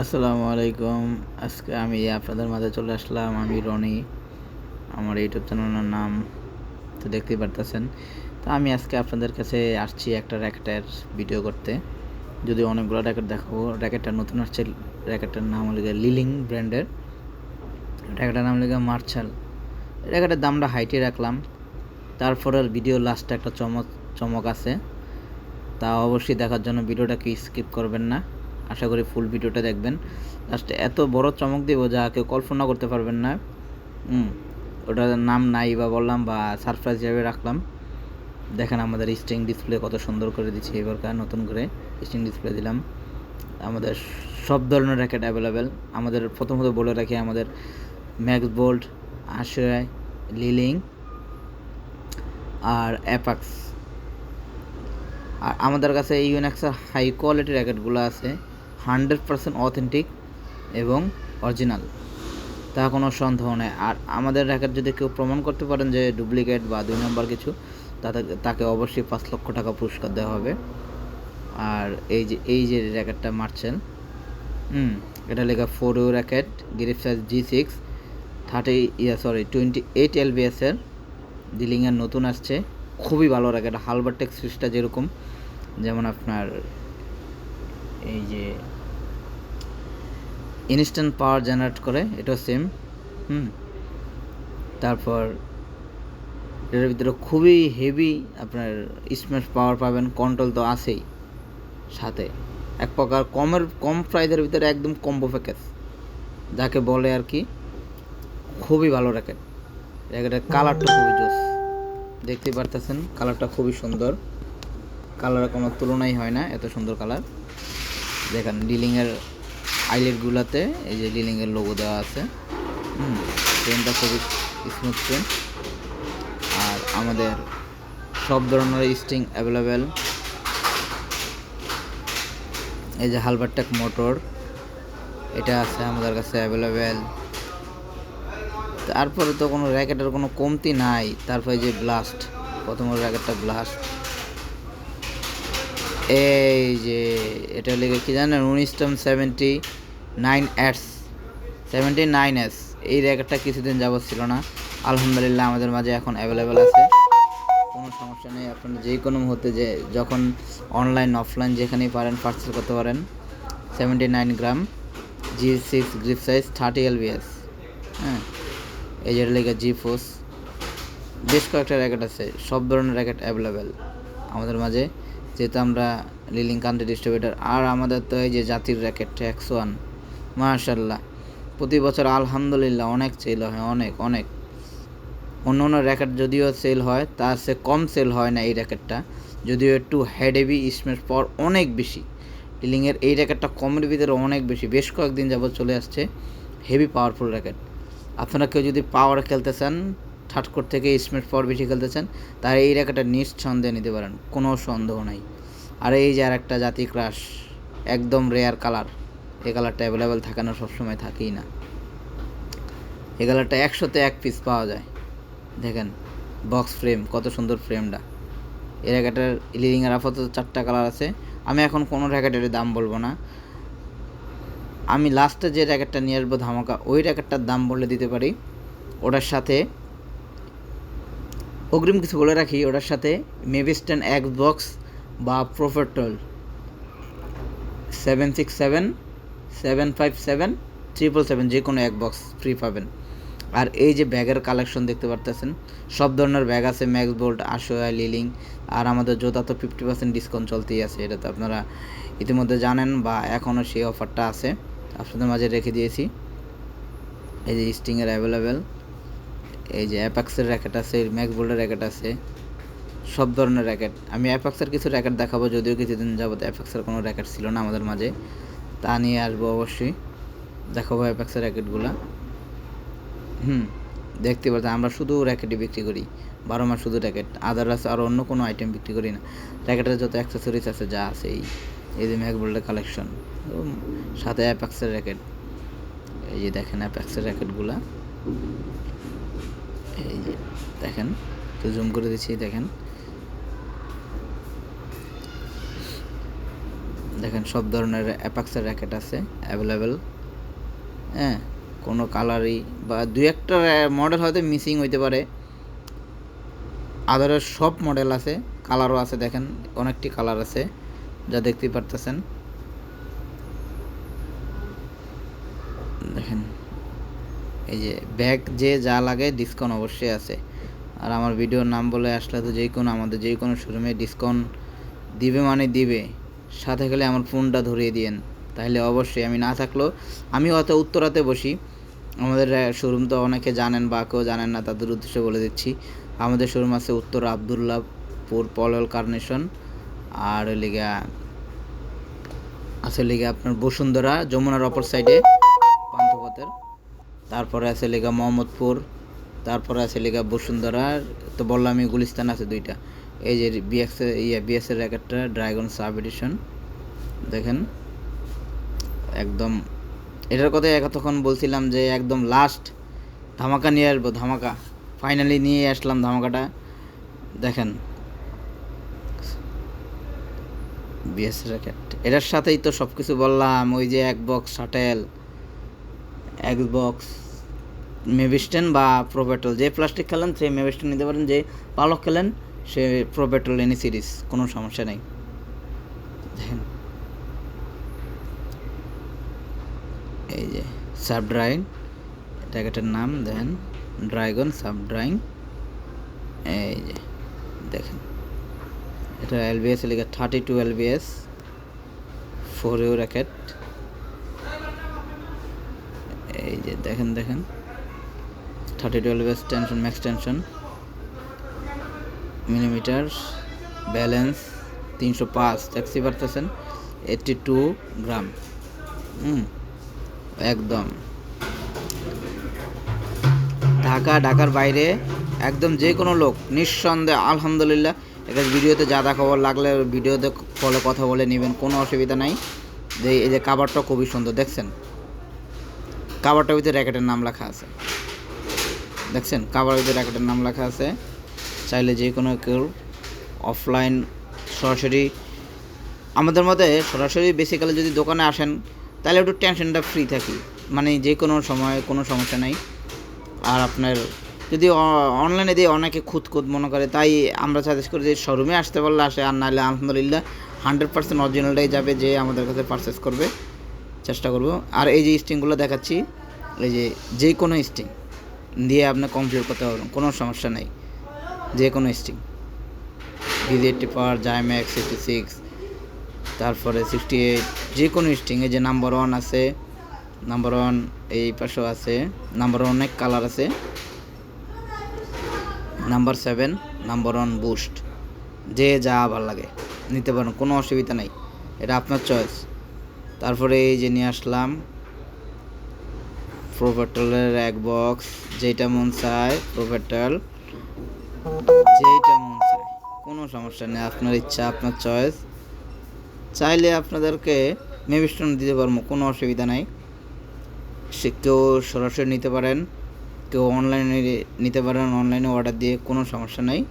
আসসালামু আলাইকুম। আজকে আমি আপনাদের মাঝে চলে আসলাম, আমি রনি। আমার ইউটিউব চ্যানেলের নাম তো দেখতেই পারতেছেন। তো আমি আজকে আপনাদের কাছে আসছি একটা র্যাকেটের ভিডিও করতে। যদি অনেকগুলো র্যাকেট দেখাবো, র্যাকেটটা নতুন আসছে, র্যাকেটটার নাম হলো লিলিং ব্র্যান্ডের। র্যাকেটের নাম হলো মার্শাল। র্যাকেটের দামটা হাইটে রাখলাম। তারপরে ভিডিও লাস্টে একটা চমক চমক আছে। তা অবশ্যই দেখার জন্য ভিডিওটাকে স্কিপ করবেন না। আশা করি ফুল ভিডিওটা দেখবেন। লাস্টে এত বড় চমক দিব যা কেউ কল্পনা করতে পারবেন না। ওটার নাম নাই বা বললাম বা সারপ্রাইজ হিসাবে রাখলাম। দেখেন আমাদের স্ট্রিং ডিসপ্লে কত সুন্দর করে দিচ্ছে এবারকার নতুন করে স্ট্রিং ডিসপ্লে দিলাম। আমাদের সব ধরনের র্যাকেট অ্যাভেলেবেল আমাদের প্রথমত বলে রাখি, আমাদের ম্যাক্স বোল্ট আশয় লিলিং আর অ্যাপাক্স আর আমাদের কাছে ইউনেক্সের হাই কোয়ালিটির র্যাকেটগুলো আছে। হান্ড্রেড পার্সেন্ট অথেন্টিক এবং অরিজিনাল। তা কোনো সন্দেহ নেই। আর আমাদের র্যাকেট যদি কেউ প্রমাণ করতে পারেন যে ডুপ্লিকেট বা দুই নম্বর কিছু, তাতে, তাকে অবশ্যই পাঁচ লক্ষ টাকা পুরস্কার দেওয়া হবে। আর এই যে এই যে র্যাকেটটা মারছেন, হুম, এটা লেখা four U racket grip size G six thirty yeah sorry twenty eight এলবিএসের ডিলিংয়ের নতুন আসছে। খুবই ভালো র্যাকেট হালবারটেক সুইচটা যেরকম, যেমন আপনার এই যে ইনস্ট্যান্ট পাওয়ার জেনারেট করে, এটাও সেম হুম? তারপর এটার ভিতরে খুবই হেভি আপনার স্ম্যাশ পাওয়ার পাবেন কন্ট্রোল তো আছেই সাথে। এক প্রকার কমের, কম প্রাইসের ভিতরে একদম কম্বো প্যাকেজ যাকে বলে আর কি, খুবই ভালো র্যাকেট র্যাকেটের কালারটা খুবই জোস। দেখতেই পারতেছেন কালারটা খুবই সুন্দর। কালারের কোনো তুলনাই হয় না, এত সুন্দর কালার দেখেন ডিলিংয়ের আইলেটগুলোতে এই যে ডিলিংয়ের লোগো দেওয়া আছে। ট্রেনটা খুবই স্মুথ ট্রেন আর আমাদের সব ধরনের স্টিং অ্যাভেলেবেল এই যে হালবারটেক মোটর, এটা আছে আমাদের কাছে অ্যাভেলেবেল তারপরে তো কোনো র্যাকেটের কোনো কমতি নাই। তারপরে যে ব্লাস্ট প্রথম র্যাকেটটা ব্লাস্ট এই যে, এটা লেগে কি জানেন? উনিশটম seventy nine S, seventy nine S, এই র্যাকেটটা কিছুদিন যাবৎ ছিল না। আলহামদুলিল্লাহ আমাদের মাঝে এখন অ্যাভেলেবেল আছে। কোনো সমস্যা নেই আপনি যে কোনো মুহূর্তে যে, যখন অনলাইন অফলাইন যেখানেই পারেন পার্সেল করতে পারেন। Seventy nine gram G six grip size thirty LBS হ্যাঁ এই যেটা লেগে জি ফোর্স বেশ কয়েকটা র্যাকেট আছে, সব ধরনের র্যাকেট অ্যাভেলেবেল আমাদের মাঝে। যেহেতু আমরা লিলিং কান্ট্রি ডিস্ট্রিবিউটার আর আমাদের তো এই যে জাতির র্যাকেট এক্স ওয়ান মাশাল্লাহ প্রতি বছর আলহামদুলিল্লাহ অনেক সেল হয়, অনেক অনেক। অন্য অন্য র্যাকেট যদিও সেল হয়, তার সে কম সেল হয় না এই র্যাকেটটা যদিও একটু হেড হেভি স্মেশ পাওয়ার অনেক বেশি। ডিলিংয়ের এই র্যাকেটটা কমের ভিতরে অনেক বেশি। বেশ কয়েকদিন যাবত চলে আসছে হেভি পাওয়ারফুল র্যাকেট আপনারা কেউ যদি পাওয়ার খেলতে চান কোর থেকে স্মেট পাওয়ার বেশি খেলতে চান তার এই র্যাকেটটা নিঃসন্দেহে নিতে পারেন। কোনো সন্দেহ নাই। আর এই যে আর একটা জাতি ক্রাশ একদম রেয়ার কালার এই কালারটা অ্যাভেলেবেল থাকে না, সবসময় থাকেই না। এ কালারটা একশোতে এক পিস পাওয়া যায়। দেখেন বক্স ফ্রেম কত সুন্দর ফ্রেমটা এ র্যাকেটের লিডিংয়ের আপাতত চারটা কালার আছে। আমি এখন কোনো র্যাকেটের দাম বলব না। আমি লাস্টে যে র্যাকেটটা নিয়ে আসব ধামাকা, ওই র্যাকেটটার দাম বলে দিতে পারি। ওটার সাথে অগ্রিম কিছু বলে রাখি, ওটার সাথে মেভিস্টেন এক্স বক্স বা প্রফেটল seven six seven seven five seven triple seven যে কোনো এক বক্স ফ্রি পাবেন। আর এই যে ব্যাগের কালেকশন দেখতে পারতেছেন, সব ধরনের ব্যাগ আছে ম্যাক্স বোল্ট আশোয়া লিলিং আর আমাদের জোতা তো ফিফটি পার্সেন্ট ডিসকাউন্ট চলতেই আছে, এটা তো আপনারা ইতিমধ্যে জানেন বা এখনও সেই অফারটা আছে। আপনাদের মাঝে রেখে দিয়েছি। এই যে স্টিংয়ের অ্যাভেলেবেল এই যে অ্যাপাক্সের র্যাকেট আছে ম্যাক্স বোল্টের র্যাকেট আছে, সব ধরনের র্যাকেট আমি অ্যাপাক্সের কিছু র্যাকেট দেখাবো, যদিও কিছুদিন যাবত অ্যাপাক্সের কোনো র্যাকেট ছিল না আমাদের মাঝে। তা নিয়ে আসব অবশ্যই। দেখাবো অ্যাপাক্সের র্যাকেটগুলো হুম, দেখতে পাচ্ছেন আমরা শুধু র্যাকেটই বিক্রি করি। বারো মাস শুধু র্যাকেট আদারস আর অন্য কোনো আইটেম বিক্রি করি না। র্যাকেটের যত অ্যাক্সেসরিজ আছে, যা আছে এই এই যে ম্যাক বোল্টের কালেকশন সাথে অ্যাপাক্সের র্যাকেট এই যে দেখেন অ্যাপাক্সের র্যাকেটগুলা এই যে দেখেন তো জুম করে দিচ্ছি, দেখেন। দেখেন সব ধরনের অ্যাপাক্সের র্যাকেট আছে অ্যাভেলেবেল হ্যাঁ কোনো কালারই বা দু একটা মডেল হয়তো মিসিং হইতে পারে। আদারের সব মডেল আছে কালারও আছে, দেখেন অনেকটি কালার আছে, যা দেখতেই পারতেছেন। দেখেন, এই যে ব্যাগ যে যা লাগে ডিসকাউন্ট অবশ্যই আছে। আর আমার ভিডিওর নাম বলে আসলে তো যে কোনো, আমাদের যে কোনো শোরুমে ডিসকাউন্ট দিবে মানে দিবে। সাথে গেলে আমার ফোনটা ধরিয়ে দিয়েন। তাহলে অবশ্যই আমি না থাকলেও আমি অত উত্তরাতে বসি। আমাদের শোরুম তো অনেকে জানেন বা কেউ জানেন না, তাদের উদ্দেশ্যে বলে দিচ্ছি। আমাদের শোরুম আছে উত্তর আবদুল্লাহপুর পলল কার্নেশন আর লিগা আছে লিগা আপনার বসুন্ধরা, যমুনার অপর সাইডে পান্থপথের। তারপরে আছে লিগা মোহাম্মদপুর। তারপরে আছে লিগা বসুন্ধরা। তো বললাম আমি গুলিস্তান আছে দুইটা। এই যে বিএক্স ইয়ে বিএস এর র্যাকেটটা ড্রাগন সাব এডিশন দেখেন। একদম, এটার কথা তখন বলছিলাম যে একদম লাস্ট ধামাকা নিয়ে আসব, ধামাকা। ফাইনালি নিয়ে আসলাম ধামাকাটা। দেখেন। বিএস র্যাকেট এটার সাথেই তো সব কিছু বললাম, ওই যে এক বক্স শাটেল এক বক্স মেভিস্টেন বা প্রোপেটল যে প্লাস্টিক খেলেন সে মেভিস্টেন নিতে পারেন, যে পালক খেলেন সে প্রোপেটল এনি সিরিজ কোনো সমস্যা নেই। এই যে সাব ড্রাইং জ্যাকেটের নাম, দেখেন। ড্রাগন সাব ড্রাইং এই যে, দেখেন। এটা এলবিএস লিখে thirty two LBS four U racket এই যে, দেখেন দেখেন। Thirty two LBS tension max tension millimetre, balance তিনশো পাঁচ দেখতে পারতেছেন এইটটি টু গ্রাম। হুম, একদম। ঢাকা, ঢাকার বাইরে একদম যে কোনো লোক নিঃসন্দেহে আলহামদুলিল্লাহ, এটা ভিডিওতে যা যা খবর লাগলে ভিডিওতে কলে কথা বলে নেবেন, কোনো অসুবিধা নাই। যে এই যে কাবারটা খুবই সুন্দর, দেখছেন? কাবারটার ভিতরে র্যাকেটের নাম লেখা আছে। দেখছেন? কাবারের ভিতরে র্যাকেটের নাম লেখা আছে। চাইলে যে কোনো কেউ অফলাইন সরাসরি, আমাদের মতে সরাসরি বেসিক্যালি যদি দোকানে আসেন, তাহলে একটু টেনশনটা ফ্রি থাকি। মানে যে কোনো সময়, কোনো সমস্যা নাই। আর আপনার যদি অনলাইনে দিয়ে অনেকে খুদ খুদ মনে করে, তাই আমরা সাজেস্ট করি যে শোরুমে আসতে পারলে আসে, আর নাহলে আলহামদুলিল্লাহ হান্ড্রেড পার্সেন্ট অরিজিনালটাই যাবে যে আমাদের কাছে পারচেস করবে। চেষ্টা করব। আর এই যে স্টিংগুলো দেখাচ্ছি, এই যে যে কোনো স্টিং দিয়ে আপনি কমপ্লিট করতে পারবেন, কোনো সমস্যা নেই। যে কোনো স্টিং ভিজি এইটটি পাওয়ার জাইম্যাক্স সিক্সটি সিক্স তারপরে সিক্সটি এইট যে কোনো স্টিংয়ে যে নাম্বার ওয়ান আছে নাম্বার ওয়ান এই পাশেও আছে নাম্বার ওয়ান অনেক কালার আছে number seven number one boost যে যা ভালো লাগে, নিতে পারেন, কোনো অসুবিধা নেই, এটা আপনার চয়েস তারপরে এই যে নিয়ে আসলাম প্রোপেটলের এক বক্স যেটা মন চায় প্রোপেটল যেইটা মন চায়। কোনো সমস্যা নেই, আপনার ইচ্ছা, আপনার চয়েস চাইলে আপনাদেরকে মেবিস্টন দিতে পারব, কোনো অসুবিধা নাই। সে কেউ সরাসরি নিতে পারেন, কেউ অনলাইনে নিতে পারেন অনলাইনে অর্ডার দিয়ে কোনো সমস্যা নাই।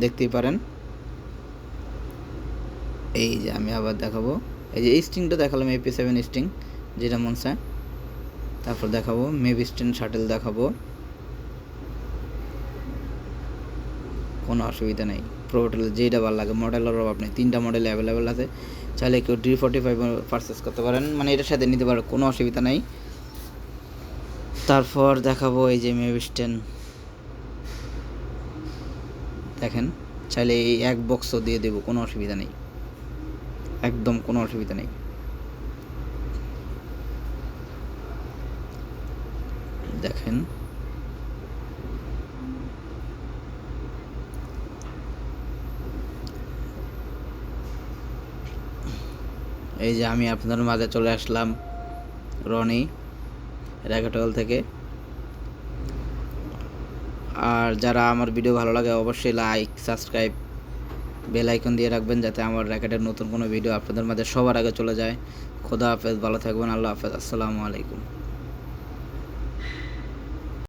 দেখতেই পারেন। এই যে আমি আবার দেখাবো। এই যে স্টিংটা দেখালাম এপি সেভেন স্টিং যেটা মন চায়। তারপর দেখাবো মেবি স্টিন শাটেল দেখাবো। কোনো অসুবিধা নেই। প্রোটেল যেটা ভালো লাগে মডেলের নেই। তিনটা মডেল অ্যাভেলেবেল আছে। চাইলে কেউ ডি ফোর্টি ফাইভ পারচেস করতে পারেন। মানে এটার সাথে নিতে পারেন কোনো অসুবিধা নেই। তারপর দেখাবো এই যে মেভিস্টেন দেখেন, চাইলে এই এক বক্সও দিয়ে দেবো, কোনো অসুবিধা নেই। একদম কোনো অসুবিধা নেই। দেখেন এই যে আমি আপনাদের মাঝে চলে আসলাম, রনি র্যাকেটল থেকে। আর যারা আমার ভিডিও ভালো লাগে, অবশ্যই লাইক সাবস্ক্রাইব বেল আইকন দিয়ে রাখবেন, যাতে আমার র্যাকেটের নতুন কোনো ভিডিও আপনাদের মাঝে সবার আগে চলে যায়। খোদা হাফেজ, ভালো থাকবেন, আল্লাহ হাফেজ, আসসালামু আলাইকুম।